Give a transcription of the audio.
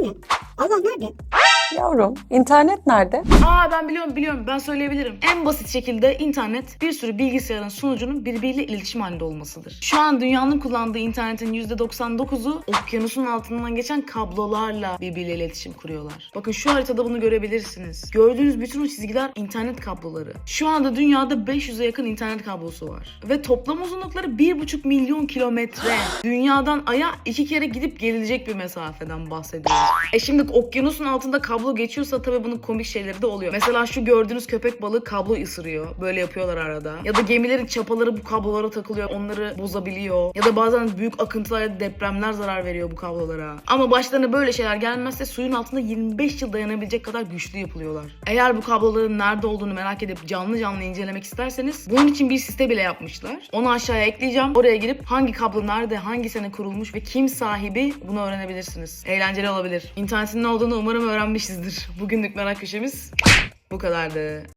Anne, Allah nerede? Yavrum, internet nerede? Aa ben biliyorum biliyorum ben söyleyebilirim. En basit şekilde internet bir sürü bilgisayarın sunucunun birbiriyle iletişim halinde olmasıdır. Şu an dünyanın kullandığı internetin %99'u okyanusun altından geçen kablolarla birbiriyle iletişim kuruyorlar. Bakın şu haritada bunu görebilirsiniz. Gördüğünüz bütün o çizgiler internet kabloları. Şu anda dünyada 500'e yakın internet kablosu var. Ve toplam uzunlukları 1,5 milyon kilometre. Dünyadan Ay'a iki kere gidip gelilecek bir mesafeden bahsediyoruz. E şimdi okyanusun altında kablo geçiyorsa tabii bunun komik şeyleri de oluyor. Mesela şu gördüğünüz köpek balığı kablo ısırıyor. Böyle yapıyorlar arada. Ya da gemilerin çapaları bu kablolara takılıyor. Onları bozabiliyor. Ya da bazen büyük akıntılar depremler zarar veriyor bu kablolara. Ama başlarına böyle şeyler gelmezse suyun altında 25 yıl dayanabilecek kadar güçlü yapılıyorlar. Eğer bu kabloların nerede olduğunu merak edip canlı canlı incelemek isterseniz bunun için bir site bile yapmışlar. Onu aşağıya ekleyeceğim. Oraya girip hangi kablo nerede, hangi sene kurulmuş ve kim sahibi bunu öğrenebilirsiniz. Eğlenceli olabilir. İnternetin ne olduğunu umarım öğrenmişizdir. Bugünlük merak köşemiz bu kadardı.